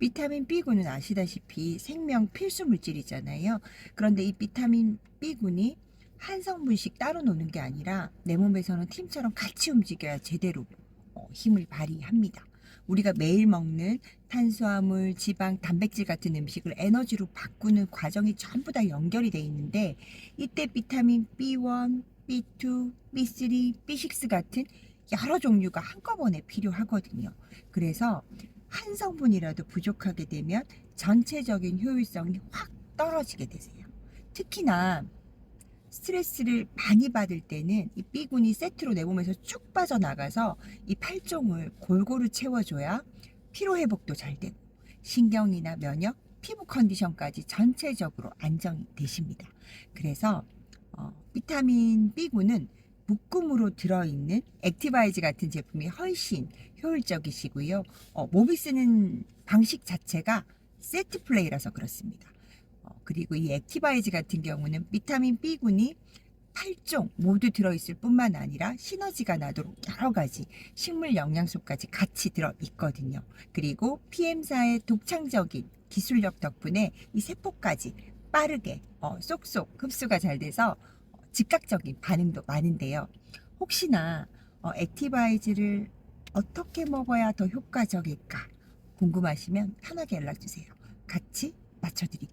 비타민 B군은 아시다시피 생명 필수 물질이잖아요. 그런데 이 비타민 B군이 한 성분씩 따로 노는 게 아니라 내 몸에서는 팀처럼 같이 움직여야 제대로 어, 힘을 발휘합니다. 우리가 매일 먹는 탄수화물, 지방, 단백질 같은 음식을 에너지로 바꾸는 과정이 전부 다 연결이 돼 있는데 이때 비타민 B1, B2, B3, B6 같은 여러 종류가 한꺼번에 필요하거든요. 그래서 한 성분이라도 부족하게 되면 전체적인 효율성이 확 떨어지게 되세요. 특히나 스트레스를 많이 받을 때는 이 B군이 세트로 내 몸에서 쭉 빠져나가서 이 팔종을 골고루 채워줘야 피로 회복도 잘 되고 신경이나 면역, 피부 컨디션까지 전체적으로 안정이 되십니다. 그래서 어, 비타민 B군은 묶음으로 들어있는 액티바이즈 같은 제품이 훨씬 효율적이시고요. 어, 몸이 쓰는 방식 자체가 세트 플레이라서 그렇습니다. 어, 그리고 이 액티바이즈 같은 경우는 비타민 B군이 8종 모두 들어있을 뿐만 아니라 시너지가 나도록 여러 가지 식물 영양소까지 같이 들어있거든요. 그리고 PM사의 독창적인 기술력 덕분에 이 세포까지 빠르게 어, 쏙쏙 흡수가 잘 돼서 어, 즉각적인 반응도 많은데요. 혹시나 어, 액티바이즈를 어떻게 먹어야 더 효과적일까 궁금하시면 편하게 연락 주세요. 같이 맞춰드릴게요.